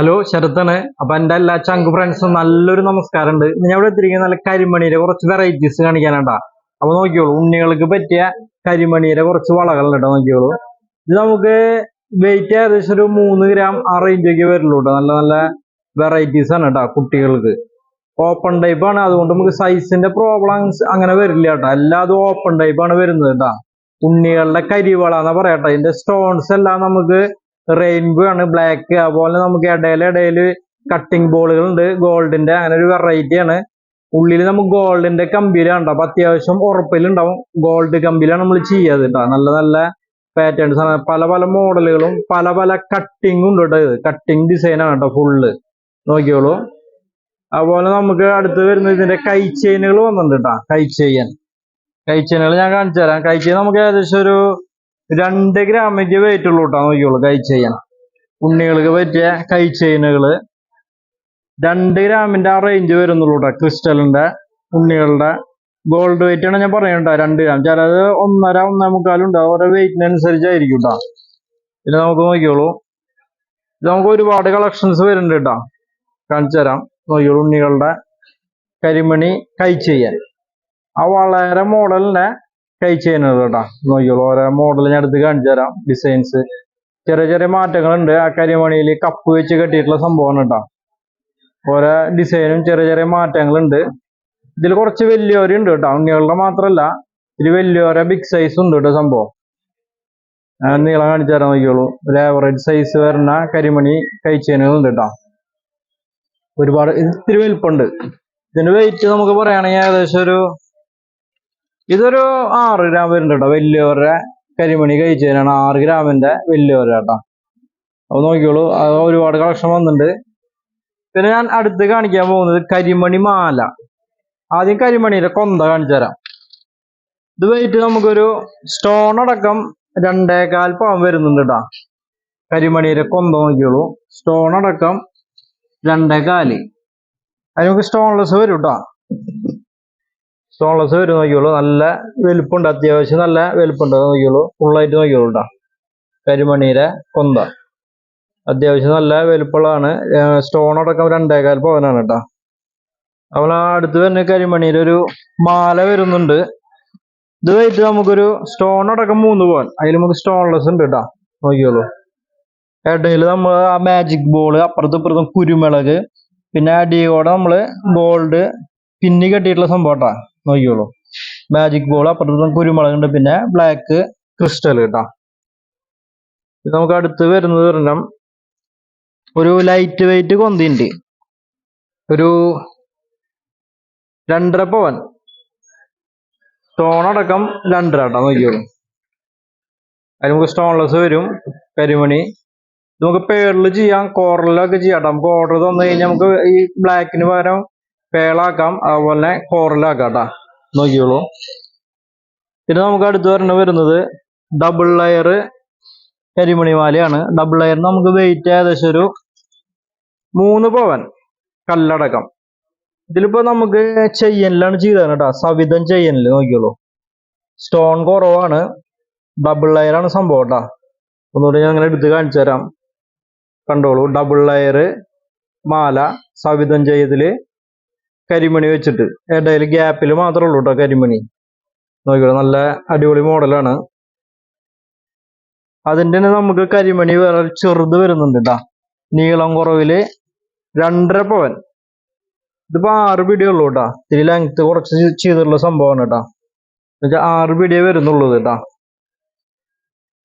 Hello ശരത്താണ്. അപ്പൊ എന്റെ എല്ലാ ചങ്ക് ഫ്രണ്ട്സും നല്ലൊരു നമസ്കാരം ഉണ്ട് ഞാൻ ഇവിടെ എത്തിയിരിക്കുന്ന നല്ല കരിമണിയുടെ കുറച്ച് വെറൈറ്റീസ് കാണിക്കാനാട്ടാ. അപ്പൊ നോക്കിയോളൂ ഉണ്ണികൾക്ക് പറ്റിയ കരിമണിയുടെ കുറച്ച് വളകളുണ്ട് കേട്ടോ നോക്കിയോളൂ. ഇത് നമുക്ക് വെയിറ്റ് ഏകദേശം ഒരു മൂന്ന് ഗ്രാം ആ റേഞ്ചൊക്കെ വരുള്ളൂ കേട്ടോ. നല്ല നല്ല വെറൈറ്റീസ് ആണ് കേട്ടോ കുട്ടികൾക്ക്. ഓപ്പൺ ടൈപ്പ് ആണ്. അതുകൊണ്ട് നമുക്ക് സൈസിന്റെ പ്രോബ്ലംസ് അങ്ങനെ വരില്ല കേട്ടോ. എല്ലാതും ഓപ്പൺ ടൈപ്പ് ആണ് വരുന്നത് കേട്ടോ. ഉണ്ണികളുടെ കരിവള എന്നാ പറയാട്ടോ ഇതിന്റെ സ്റ്റോൺസ് എല്ലാം നമുക്ക് റെയിൻബോ ആണ് ബ്ലാക്ക് അതുപോലെ നമുക്ക് ഇടയിൽ ഇടയിൽ കട്ടിംഗ് ബോളുകൾ ഉണ്ട് ഗോൾഡിന്റെ അങ്ങനെ ഒരു വെറൈറ്റി ആണ്. ഉള്ളിൽ നമുക്ക് ഗോൾഡിന്റെ കമ്പിയിലാണ് അപ്പൊ അത്യാവശ്യം ഉറപ്പിലുണ്ടാവും ഗോൾഡ് കമ്പിയിലാണ് നമ്മൾ ചെയ്യാത് കേട്ടോ നല്ല നല്ല പാറ്റേൺസ് ആണ് പല പല മോഡലുകളും പല പല കട്ടിങ്ങും ഉണ്ട് കേട്ടോ കട്ടിങ് ഡിസൈൻ ആണ് കേട്ടോ ഫുള്ള് നോക്കിയോളൂ. അതുപോലെ നമുക്ക് അടുത്ത് വരുന്ന ഇതിന്റെ കൈ ചെയിനുകൾ വന്നിട്ടുണ്ട് കേട്ടോ കൈ ചെയ്യാൻ കൈ ചെയിനുകൾ ഞാൻ കാണിച്ചു തരാം. കൈ ചെയിൻ നമുക്ക് ഏകദേശം ഒരു രണ്ട് ഗ്രാമിന്റെ വെയിറ്റ് ഉള്ളൂ കേട്ടോ കൈ ചെയ്യണം. ഉണ്ണികൾക്ക് പറ്റിയ കൈ ചെയിനുകൾ രണ്ട് ഗ്രാമിന്റെ ആ റേഞ്ച് വരുന്നുള്ളൂ കേട്ടോ ക്രിസ്റ്റലിന്റെ ഉണ്ണികളുടെ ഗോൾഡ് വെയിറ്റ് ആണ് ഞാൻ പറയണ്ട രണ്ട് ഗ്രാം. ചിലത് ഒന്നര ഒന്നേ മുക്കാലും ഉണ്ടാവും ഓരോ വെയിറ്റിനനുസരിച്ചായിരിക്കും കേട്ടോ പിന്നെ നമുക്ക് നോക്കിയോളൂ ഇത് നമുക്ക് ഒരുപാട് കളക്ഷൻസ് വരുന്നുണ്ട് കേട്ടോ കാണിച്ചു തരാം. നോക്കിയോളൂ ഉണ്ണികളുടെ കരിമണി കൈ ചെയ്യാൻ. ആ വളരെ മോഡലിന്റെ കൈ ചെയ്യുന്നത് കേട്ടോ. നോക്കിയോളൂ ഓരോ മോഡൽ ഞാൻ എടുത്ത് കാണിച്ചു തരാം. ഡിസൈൻസ് ചെറിയ ചെറിയ മാറ്റങ്ങളുണ്ട്. ആ കരിമണിയിൽ കപ്പ് വെച്ച് കെട്ടിയിട്ടുള്ള സംഭവമാണ് കേട്ടോ. ഓരോ ഡിസൈനും ചെറിയ ചെറിയ മാറ്റങ്ങളുണ്ട്. ഇതിൽ കുറച്ച് വലിയവരുണ്ട് കേട്ടോ. ഉണ്ണികളുടെ മാത്രമല്ല ഇതിൽ വലിയവരെ ബിഗ് സൈസ് ഉണ്ട് കേട്ടോ സംഭവം. നീളം കാണിച്ചു തരാൻ നോക്കിയോളൂ ഒരു ആവറേജ് സൈസ് വരുന്ന കരിമണി കഴിച്ചേനുകളുണ്ട് കേട്ടോ. ഒരുപാട് ഇത് ഇത്തിരി വലിപ്പുണ്ട് ഇതിന്റെ വെയിറ്റ് നമുക്ക് പറയുകയാണെങ്കിൽ ഏകദേശം ഒരു ഇതൊരു ആറ് ഗ്രാം വരുന്നുണ്ട് കേട്ടോ. വലിയവരുടെ കരിമണി കഴിച്ചതിനാണ് ആറ് ഗ്രാമിന്റെ വലിയവരുടെ കേട്ടോ. അപ്പൊ നോക്കിയോളൂ അത് ഒരുപാട് കളക്ഷൻ വന്നിട്ടുണ്ട്. പിന്നെ ഞാൻ അടുത്ത് കാണിക്കാൻ പോകുന്നത് കരിമണി മാല. ആദ്യം കരിമണിയുടെ കൊന്ത കാണിച്ചു തരാം. ഇത് വെയിറ്റ് നമുക്കൊരു സ്റ്റോൺ അടക്കം രണ്ടേകാൽ പവൻ വരുന്നുണ്ട് കേട്ടോ. കരിമണിയുടെ കൊന്ത നോക്കിയോളൂ സ്റ്റോൺ അടക്കം രണ്ടേകാൽ. അത് നമുക്ക് സ്റ്റോൺലെസ് വരും കേട്ടോ. സ്റ്റോൺലെസ് വരും നോക്കിയുള്ളൂ നല്ല വലുപ്പമുണ്ട് അത്യാവശ്യം നല്ല വലുപ്പമുണ്ട് നോക്കിയുള്ളൂ നോക്കിയോളൂ ഫുള്ളായിട്ട് നോക്കിയുള്ളൂ കേട്ടോ കരിമണിയുടെ കൊന്ത അത്യാവശ്യം നല്ല വലുപ്പമുള്ളതാണ്. സ്റ്റോൺ അടക്കം രണ്ടേകാൽ പവനാണ് കേട്ടോ അപ്പോൾ ആ അടുത്ത് തന്നെ കരിമണിയിൽ ഒരു മാല വരുന്നുണ്ട്. ഇത് വെയിറ്റ് നമുക്കൊരു സ്റ്റോൺ അടക്കം മൂന്ന് പവൻ. അതിൽ നമുക്ക് സ്റ്റോൺലെസ് ഉണ്ട് കേട്ടോ നോക്കിയോളൂ ഇടയിൽ നമ്മൾ ആ മാജിക് ബോൾ അപ്പുറത്തും ഇപ്പുറത്തും കുരുമുളക് പിന്നെ അടിയോടെ നമ്മൾ ഗോൾഡ് പിന്നി കെട്ടിയിട്ടുള്ള സംഭവം കേട്ടോ നോക്കിയോളൂ മാജിക് ബോൾ അപ്പുറത്തും കുരുമുളക് ഉണ്ട് പിന്നെ ബ്ലാക്ക് ക്രിസ്റ്റൽ കേട്ടോ. ഇത് നമുക്ക് അടുത്ത് വരുന്നത് പറഞ്ഞാൽ ഒരു ലൈറ്റ് വെയിറ്റ് കൊന്തിണ്ട് ഒരു രണ്ടര പവൻ. സ്റ്റോൺ അടക്കം രണ്ടര കേട്ടോ നോക്കിയോളൂ അതിൽ നമുക്ക് സ്റ്റോൺലെസ് വരും കരിമണി. നമുക്ക് പേരിൽ ചെയ്യാം കോറലൊക്കെ ചെയ്യാം. നമുക്ക് ഓർഡർ തന്നു കഴിഞ്ഞാൽ നമുക്ക് ഈ ബ്ലാക്കിന് പകരം പേളാക്കാം അതുപോലെ കോറലാക്കാം കേട്ടോ നോക്കിയോളൂ പിന്നെ നമുക്ക് അടുത്ത് വരണ വരുന്നത് ഡബിൾ ലെയർ കരിമണി മാലയാണ്. ഡബിൾ ലെയർ നമുക്ക് വെയിറ്റ് ഏകദേശം ഒരു മൂന്ന് പവൻ കല്ലടക്കം. ഇതിലിപ്പോ നമുക്ക് ചെയ്യനിലാണ് ചെയ്തത് കേട്ടോ. സവിധം ചെയ്യനിൽ നോക്കിയോളൂ സ്റ്റോൺ കുറവാണ്. ഡബിൾ ലെയർ ആണ് സംഭവം കേട്ടോ. ഒന്നുകൂടി ഞാൻ അങ്ങനെ എടുത്ത് കാണിച്ചു തരാം. കണ്ടോളൂ ഡബിൾ ലെയർ മാല സവിധം ചെയ്തതിൽ കരിമണി വെച്ചിട്ട്. ഇടയിൽ ഗ്യാപ്പിൽ മാത്രമേ ഉള്ളൂ കേട്ടോ കരിമണി. നോക്കിയോ നല്ല അടിപൊളി മോഡലാണ് അതിന്റെ തന്നെ നമുക്ക് കരിമണി വേറെ ചെറുത് വരുന്നുണ്ട് കേട്ടോ നീളം കുറവിൽ രണ്ടര പവൻ. ഇതിപ്പോ ആറ് പിടിയേ ഉള്ളൂ കേട്ടോ ഇതിൽ ലെങ്ത് കുറച്ച് ചെയ്തിട്ടുള്ള സംഭവമാണ് കേട്ടോ എന്നുവെച്ചാൽ ആറ് പിടിയേ വരുന്നുള്ളൂ കേട്ടോ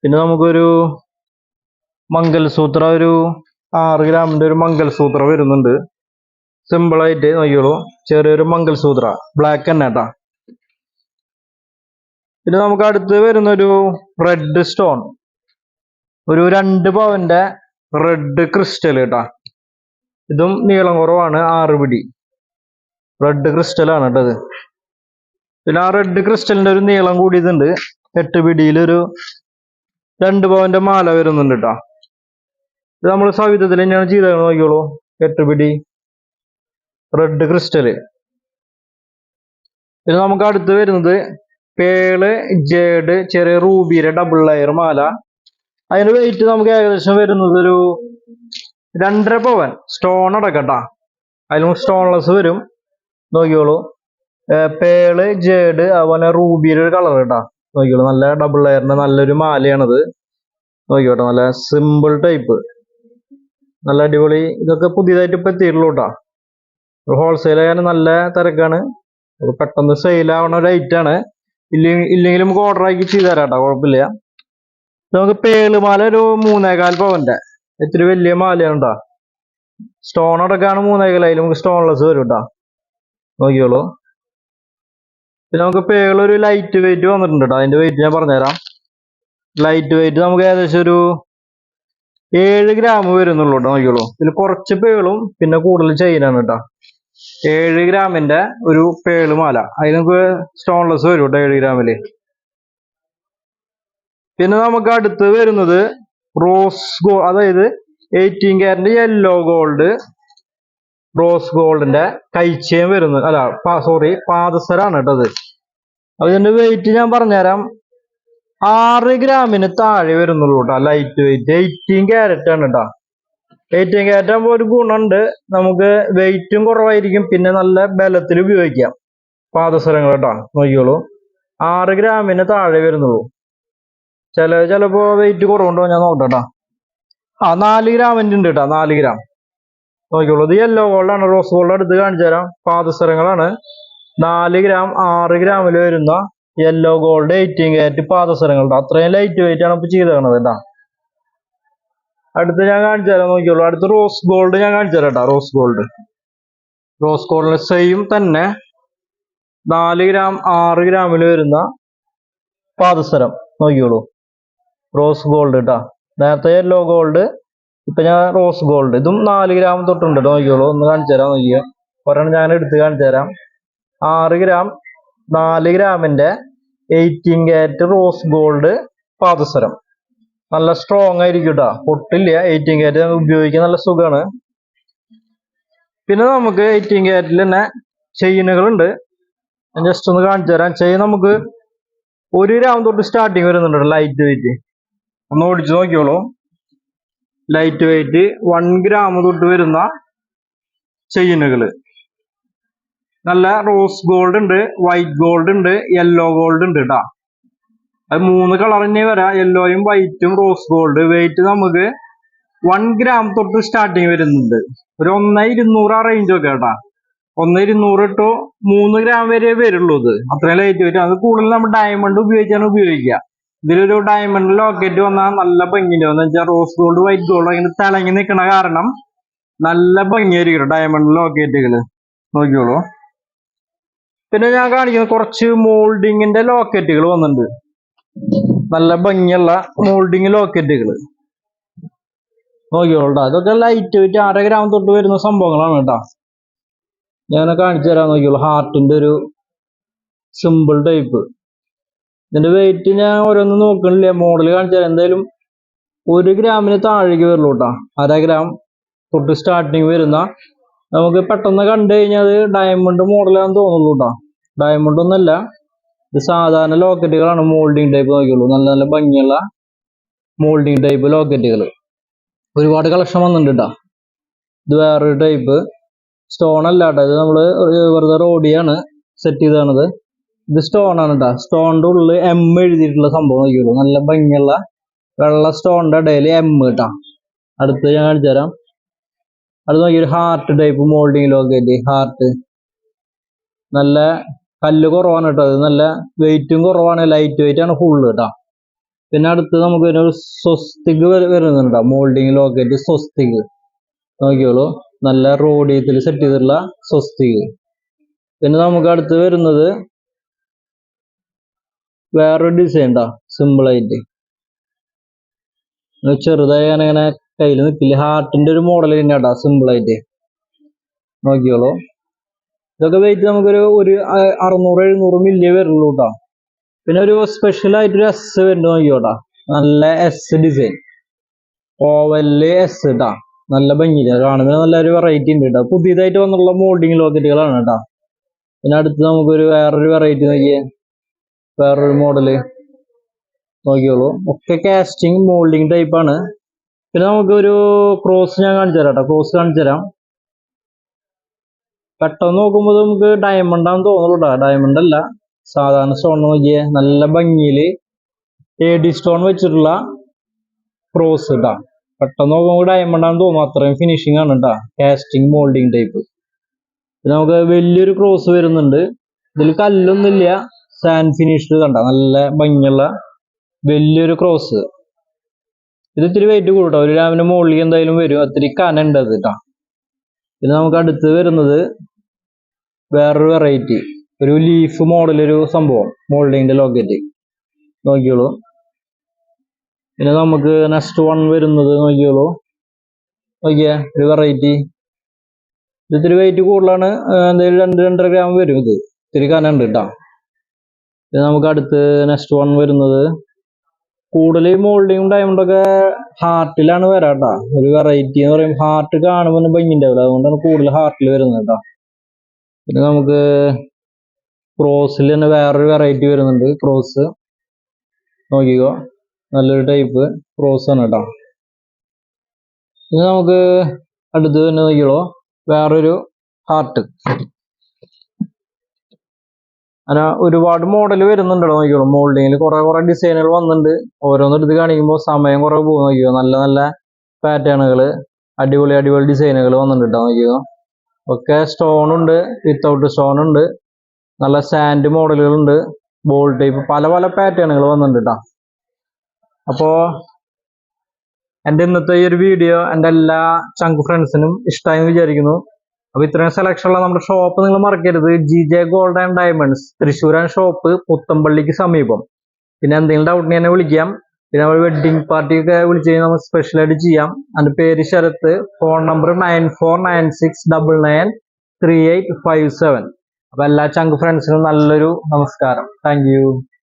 പിന്നെ നമുക്കൊരു മംഗൽസൂത്ര ഒരു ആറ് ഗ്രാമിന്റെ ഒരു മംഗൽസൂത്ര വരുന്നുണ്ട്. സിമ്പിൾ ആയിട്ട് നോക്കിയോളൂ ചെറിയൊരു മംഗൽസൂത്ര ബ്ലാക്ക് തന്നെ കേട്ടാ പിന്നെ നമുക്ക് അടുത്ത് വരുന്ന ഒരു റെഡ് സ്റ്റോൺ ഒരു രണ്ട് പവന്റെ റെഡ് ക്രിസ്റ്റൽ കേട്ടാ ഇതും നീളം കുറവാണ് ആറ് പിടി. റെഡ് ക്രിസ്റ്റലാണ് കേട്ടത് പിന്നെ ആ റെഡ് ക്രിസ്റ്റലിന്റെ ഒരു നീളം കൂടിയതുണ്ട്. എട്ട് പിടിയിൽ ഒരു രണ്ട് പവന്റെ മാല വരുന്നുണ്ട് കേട്ടോ ഇത് നമ്മൾ സവിധത്തിൽ തന്നെയാണ് ചെയ്തത് നോക്കിയോളൂ എട്ട് പിടി. റെഡ് ക്രിസ്റ്റൽ പിന്നെ നമുക്ക് അടുത്ത് വരുന്നത് പേൾ ജേഡ് ചെറിയ റൂബിയുടെ ഡബിൾ ലെയർ മാല. അതിന്റെ വെയിറ്റ് നമുക്ക് ഏകദേശം വരുന്നത് ഒരു രണ്ടര പവൻ. സ്റ്റോൺ അടക്കട്ടാ. അതിലും സ്റ്റോൺലെസ് വരും. നോക്കിയോളൂ പേൾ ജേഡ് അതുപോലെ റൂബിയുടെ ഒരു കളർ കേട്ടാ. നോക്കിയോളൂ നല്ല ഡബിൾ ലെയറിന്റെ നല്ലൊരു മാലയാണത്. നോക്കിയോട്ടെ നല്ല സിമ്പിൾ ടൈപ്പ് നല്ല അടിപൊളി. ഇതൊക്കെ പുതിയതായിട്ട് ഇപ്പൊ എത്തിയിട്ടുള്ളൂ കേട്ടാ. ഹോൾസെയിൽ ആയാലും നല്ല തിരക്കാണ്. പെട്ടെന്ന് സെയിൽ ആവണ ഒരു ഇല്ലെങ്കിലും നമുക്ക് ഓർഡർ ആക്കി ചെയ്തു തരാം കേട്ടോ കുഴപ്പമില്ല. നമുക്ക് പേളുമാല ഒരു മൂന്നേകാൽ പവന്റെ. ഇത്തിരി വലിയ മാലയാണ് കേട്ടോ സ്റ്റോൺ അടക്കാണ് മൂന്നേകാൽ അതിൽ നമുക്ക് സ്റ്റോൺലെസ് വരും കേട്ടോ നോക്കിയോളൂ. പിന്നെ നമുക്ക് പേളൊരു ലൈറ്റ് വെയിറ്റ് വന്നിട്ടുണ്ട് കേട്ടോ അതിന്റെ വെയിറ്റ് ഞാൻ പറഞ്ഞുതരാം. ലൈറ്റ് വെയിറ്റ് നമുക്ക് ഏകദേശം ഒരു ഏഴ് ഗ്രാം വരുന്നുള്ളൂ കേട്ടോ നോക്കിയോളൂ. ഇതിൽ കുറച്ച് പേളും പിന്നെ കൂടുതൽ ചെയിനാണ് കേട്ടോ ഏഴ് ഗ്രാമിന്റെ ഒരു പേൾ മാല. അതിൽ നമുക്ക് സ്റ്റോൺലെസ് വരും കേട്ടോ ഏഴ് ഗ്രാമിൽ. പിന്നെ നമുക്ക് അടുത്ത് വരുന്നത് റോസ് ഗോ അതായത് eighteen carat yellow gold rose ഗോൾഡിന്റെ കൈച്ചയും വരുന്നത്. അല്ല സോറി പാദസരാണ് കേട്ടോ അത്. അപ്പൊ ഇതിന്റെ വെയിറ്റ് ഞാൻ പറഞ്ഞുതരാം. ആറ് ഗ്രാമിന് താഴെ വരുന്നുള്ളൂ കേട്ടോ. ലൈറ്റ് വെയിറ്റ് എയ്റ്റീൻ ക്യാരറ്റ് ആണ് കേട്ടോ. എയ്റ്റീൻ കയറ്റാൻ ഒരു ഗുണമുണ്ട് നമുക്ക് വെയിറ്റും കുറവായിരിക്കും പിന്നെ നല്ല ബലത്തിൽ ഉപയോഗിക്കാം. പാദസരങ്ങൾ കേട്ടോ നോക്കിയോളൂ ആറ് ഗ്രാമിന് താഴെ വരുന്നുള്ളൂ. ചില ചിലപ്പോ വെയിറ്റ് കുറവുണ്ടോ? ഞാൻ നോക്കട്ടെ ആ നാല് ഗ്രാമിന്റെ ഉണ്ട് കേട്ടോ. നാല് ഗ്രാം. നോക്കിയോളൂ ഇത് യെല്ലോ ഗോൾഡാണ് റോസ് ഗോൾഡ് അടുത്ത് കാണിച്ചു തരാം. പാദസരങ്ങളാണ്. നാല് ഗ്രാം ആറ് ഗ്രാമിൽ വരുന്ന യെല്ലോ ഗോൾഡ് എയ്റ്റീൻ ക്യാരറ്റ് പാദസരങ്ങളുണ്ട് അത്രയും ലൈറ്റ് വെയിറ്റ് ആണ് ഇപ്പൊ ചെയ്തേക്കണത് കേട്ടാ. അടുത്ത് ഞാൻ കാണിച്ചു തരാം നോക്കിയോളൂ അടുത്ത് റോസ് ഗോൾഡ് ഞാൻ കാണിച്ചു തരാം കേട്ടോ റോസ് ഗോൾഡ് റോസ് ഗോൾഡിന് സെയിം തന്നെ നാല് ഗ്രാം ആറ് ഗ്രാമിൽ വരുന്ന പാദസരം. നോക്കിയോളൂ റോസ് ഗോൾഡ് കേട്ടാ നേരത്തെ യെല്ലോ ഗോൾഡ് ഇപ്പൊ ഞാൻ റോസ് ഗോൾഡ് ഇതും നാല് ഗ്രാം തൊട്ടുണ്ട് ട്ടോ. നോക്കിയോളൂ ഒന്ന് കാണിച്ചു തരാം നോക്കിയോ ഒരെണ്ണം ഞാൻ എടുത്ത് കാണിച്ചു തരാം. ആറ് ഗ്രാം നാല് ഗ്രാമിന്റെ എയ്റ്റീൻ ക്യാരറ്റ് റോസ് ഗോൾഡ് പാദസരം. നല്ല സ്ട്രോങ് ആയിരിക്കും കേട്ടോ പൊട്ടില്ല. എയ്റ്റീൻ ക്യാരറ്റ് ഉപയോഗിക്കാൻ നല്ല സുഖമാണ് പിന്നെ നമുക്ക് എയ്റ്റീൻ ക്യാരറ്റിൽ തന്നെ ചെയിനുകളുണ്ട് ഞാൻ ജസ്റ്റ് ഒന്ന് കാണിച്ചു തരാം. ചെയിൻ നമുക്ക് ഒരു ഗ്രാം തൊട്ട് സ്റ്റാർട്ടിങ് വരുന്നുണ്ട് ലൈറ്റ് വെയിറ്റ് ഒന്ന് ഓടിച്ചു നോക്കിയോളൂ ലൈറ്റ് വെയിറ്റ് വൺ ഗ്രാം തൊട്ട് വരുന്ന ചെയിനുകൾ നല്ല റോസ് ഗോൾഡ് ഉണ്ട് വൈറ്റ് ഗോൾഡ് ഉണ്ട് യെല്ലോ ഗോൾഡ് ഉണ്ട് കേട്ടാ അത് മൂന്ന് കളർ തന്നെ വരാം. യെല്ലോയും വൈറ്റും റോസ് ഗോൾഡ് വെയിറ്റ് നമുക്ക് വൺ ഗ്രാം തൊട്ട് സ്റ്റാർട്ടിങ് വരുന്നുണ്ട്. ഒരു ഒന്ന് ഇരുന്നൂറ് ആ റേഞ്ച് ഒക്കെ കേട്ടാ. ഒന്ന് ഇരുന്നൂറ് ടു മൂന്ന് ഗ്രാം വരെ വരുള്ളൂ ഇത്. അത്രയും ലൈറ്റ് വരും. അത് കൂടുതൽ നമ്മൾ ഡയമണ്ട് ഉപയോഗിച്ചാണ് ഉപയോഗിക്കുക. ഇതിലൊരു ഡയമണ്ട് ലോക്കറ്റ് വന്നാൽ നല്ല ഭംഗിയുണ്ട്. എന്ന് വെച്ചാൽ റോസ് ഗോൾഡ് വൈറ്റ് ഗോൾഡ് അങ്ങനെ തിളങ്ങി നിൽക്കണ കാരണം നല്ല ഭംഗിയായിരിക്കും ഡയമണ്ട് ലോക്കറ്റുകൾ നോക്കിയോളൂ പിന്നെ ഞാൻ കാണിക്കുന്നത് കുറച്ച് മോൾഡിങ്ങിന്റെ ലോക്കറ്റുകൾ വന്നിട്ടുണ്ട്. നല്ല ഭംഗിയുള്ള മോൾഡിങ് ലോക്കറ്റുകൾ നോക്കിയോളൂ അതൊക്കെ ലൈറ്റ് വെയിറ്റ് അര ഗ്രാം തൊട്ട് വരുന്ന സംഭവങ്ങളാണ് കേട്ടോ ഞാൻ കാണിച്ചു തരാൻ നോക്കിയോളൂ ഹാർട്ടിന്റെ ഒരു സിമ്പിൾ ടൈപ്പ് ഇതിന്റെ വെയിറ്റ് ഞാൻ ഓരോന്നും നോക്കണില്ല മോഡൽ കാണിച്ചു തരാം. എന്തായാലും ഒരു ഗ്രാമിന് താഴേക്ക് വരുള്ളൂ കേട്ടോ അര ഗ്രാം തൊട്ട് സ്റ്റാർട്ടിങ് വരുന്ന നമുക്ക് പെട്ടെന്ന് കണ്ടു കഴിഞ്ഞാൽ ഡയമണ്ട് മോഡലാണെന്ന് തോന്നുള്ളൂ കേട്ടോ ഡയമണ്ട് ഒന്നല്ല ഇത് സാധാരണ ലോക്കറ്റുകളാണ് മോൾഡിങ് ടൈപ്പ് നോക്കിയുള്ളൂ. നല്ല നല്ല ഭംഗിയുള്ള മോൾഡിങ് ടൈപ്പ് ലോക്കറ്റുകൾ. ഒരുപാട് കളക്ഷൻ വന്നിട്ടുണ്ട് കേട്ടോ ഇത് വേറൊരു ടൈപ്പ് സ്റ്റോൺ അല്ല കേട്ടോ ഇത് നമ്മൾ വെറുതെ റോഡിയാണ് സെറ്റ് ചെയ്താണത് ഇത് സ്റ്റോൺ ആണ് കേട്ടോ സ്റ്റോണിന്റെ ഉള്ളിൽ എം എഴുതിയിട്ടുള്ള സംഭവം നോക്കിയുള്ളൂ. നല്ല ഭംഗിയുള്ള വെള്ള സ്റ്റോണിന്റെ ഇടയിൽ എം കേട്ടോ അടുത്ത് ഞാൻ കാണിച്ചു തരാം. അടുത്ത് നോക്കി ഒരു heart type moulding locket heart നല്ല കല്ല് കുറവാണ് കേട്ടോ. അത് നല്ല വെയിറ്റും കുറവാണ്. ലൈറ്റ് വെയിറ്റ് ആണ് ഫുള്ള് കേട്ടോ. പിന്നെ അടുത്ത് നമുക്ക് ഒരു സ്വസ്തിക് വരുന്നുണ്ട് മോൾഡിങ് ലോക്കറ്റ് സ്വസ്തിക്. നോക്കിയോളൂ നല്ല റോഡിയത്തിൽ സെറ്റ് ചെയ്തിട്ടുള്ള സ്വസ്തിക്. പിന്നെ നമുക്ക് അടുത്ത് വരുന്നത് വേറൊരു ഡിസൈൻ ഉണ്ടോ ഇത് ചെറുതായി ഇങ്ങനെ കയ്യിൽ നിൽക്കില്ല ഹാർട്ടിന്റെ ഒരു മോഡൽ തന്നെ കേട്ടോ സിമ്പിൾ ആയിട്ട്. നോക്കിയോളൂ ഇതൊക്കെ വെയിറ്റ് നമുക്കൊരു ഒരു അറുന്നൂറ് എഴുന്നൂറ് മില്യേ വരുള്ളൂ കേട്ടോ പിന്നെ ഒരു സ്പെഷ്യൽ ആയിട്ട് ഒരു എസ് വരുന്നുണ്ട് നോക്കിയോട്ടാ നല്ല എസ് ഡിസൈൻ ഓവൽ എസ് കേട്ടാ നല്ല ഭംഗിയില്ല കാണുമ്പോൾ നല്ലൊരു വെറൈറ്റി ഉണ്ട് കേട്ടോ പുതിയതായിട്ട് വന്നുള്ള മോൾഡിങ് ലോക്കറ്റുകളാണ് കേട്ടോ പിന്നെ അടുത്ത് നമുക്കൊരു വേറൊരു വെറൈറ്റി നോക്കിയേ. വേറൊരു മോഡൽ നോക്കിയോളൂ ഒക്കെ കാസ്റ്റിംഗ് മോൾഡിങ് ടൈപ്പാണ് പിന്നെ നമുക്കൊരു ക്രോസ് ഞാൻ കാണിച്ചു തരാം കേട്ടോ ക്രോസ് കാണിച്ചു തരാം പെട്ടെന്ന് നോക്കുമ്പോൾ നമുക്ക് ഡയമണ്ട് ആണെന്ന് തോന്നുള്ളൂ ഡയമണ്ട് അല്ല. സാധാരണ സ്റ്റോൺ നോക്കിയേ നല്ല ഭംഗിയിൽ എ ഡി സ്റ്റോൺ വെച്ചിട്ടുള്ള ക്രോസ് ഇട്ടാ പെട്ടെന്ന് നോക്കുമ്പോൾ ഡയമണ്ട് ആണെന്ന് തോന്നും അത്രയും ഫിനിഷിംഗ് ആണ് കേട്ടാ കാസ്റ്റിംഗ് മോൾഡിങ് ടൈപ്പ് പിന്നെ നമുക്ക് വലിയൊരു ക്രോസ് വരുന്നുണ്ട്. ഇതിൽ കല്ലൊന്നുമില്ല. സാൻഡ് ഫിനിഷ് കണ്ട. നല്ല ഭംഗിയുള്ള വലിയൊരു ക്രോസ് ഇത് ഇത്തിരി വെയിറ്റ് കൂട്ടോ ഒരു രാവിലെ മുകളിലേക്ക് എന്തായാലും വരും. ഒത്തിരി കനുണ്ട് അത് കേട്ടോ പിന്നെ നമുക്ക് അടുത്ത് വരുന്നത് വേറൊരു വെറൈറ്റി ഒരു ലീഫ് മോഡൽ ഒരു സംഭവം മോൾഡിങ്ങിന്റെ ലോക്കറ്റ് നോക്കിയോളൂ പിന്നെ നമുക്ക് നെക്സ്റ്റ് വൺ വരുന്നത് നോക്കിയോളൂ നോക്കിയേ ഒരു വെറൈറ്റി ഇത് ഇത്തിരി വെയിറ്റ് കൂടുതലാണ് എന്തെങ്കിലും രണ്ട് രണ്ടര ഗ്രാം വരും ഇത്. ഇത്തിരി കനുണ്ട് കേട്ടോ പിന്നെ നമുക്ക് അടുത്ത് നെക്സ്റ്റ് വൺ വരുന്നത് കൂടുതൽ മോൾഡിങ് മോൾഡിങ്ങും ഡയമണ്ടൊക്കെ ഹാർട്ടിലാണ് വരാട്ടാ. ഒരു വെറൈറ്റി എന്ന് പറയുമ്പോൾ ഹാർട്ട് കാണുമ്പോൾ ഭംഗി ഉണ്ടാവില്ല അതുകൊണ്ടാണ് കൂടുതൽ ഹാർട്ടിൽ വരുന്നത് കേട്ടോ. പിന്നെ നമുക്ക് ക്രോസിൽ തന്നെ വേറൊരു വെറൈറ്റി വരുന്നുണ്ട്. ക്രോസ് നോക്കിക്കോ. നല്ലൊരു ടൈപ്പ് ക്രോസ് ആണ് കേട്ടോ. പിന്നെ നമുക്ക് അടുത്ത് തന്നെ നോക്കിയോളോ വേറൊരു ഹാർട്ട് അങ്ങനെ ഒരുപാട് മോഡൽ വരുന്നുണ്ടല്ലോ നോക്കിയോളൂ മോൾഡിങ്ങിൽ കുറെ കുറെ ഡിസൈനുകൾ വന്നിട്ടുണ്ട്. ഓരോന്നെടുത്ത് കാണിക്കുമ്പോൾ സമയം കുറെ പോകും നോക്കിയോ നല്ല നല്ല പാറ്റേണുകൾ അടിപൊളി അടിപൊളി ഡിസൈനുകൾ വന്നിട്ടുണ്ട് നോക്കിയോ ഒക്കെ സ്റ്റോൺ ഉണ്ട് വിത്തൗട്ട് സ്റ്റോൺ ഉണ്ട്. നല്ല സാൻഡ് മോഡലുകളുണ്ട് ബോൾ ടൈപ്പ് പല പല പാറ്റേണുകൾ വന്നിട്ടുണ്ട് അപ്പോ എന്റെ ഇന്നത്തെ ഈ ഒരു വീഡിയോ എന്റെ എല്ലാ ചങ്ക് ഫ്രണ്ട്സിനും ഇഷ്ടമായി വിചാരിക്കുന്നു. അപ്പൊ ഇത്രയും സെലക്ഷൻ ഉള്ള നമ്മുടെ ഷോപ്പ് നിങ്ങൾ മറക്കരുത്. G J gold and diamonds തൃശ്ശൂരാൻ shop പുത്തമ്പള്ളിക്ക് സമീപം. പിന്നെ എന്തെങ്കിലും ഡൗട്ട് എന്നെ വിളിക്കാം. പിന്നെ നമ്മൾ വെഡിങ് പാർട്ടി ഒക്കെ വിളിച്ച് കഴിഞ്ഞാൽ നമുക്ക് സ്പെഷ്യൽ ആയിട്ട് ചെയ്യാം. അതിന്റെ പേര് Sarath. Phone number nine four nine six double nine three eight five seven അപ്പൊ എല്ലാ ചങ്ക് ഫ്രണ്ട്സിനും നല്ലൊരു നമസ്കാരം. താങ്ക്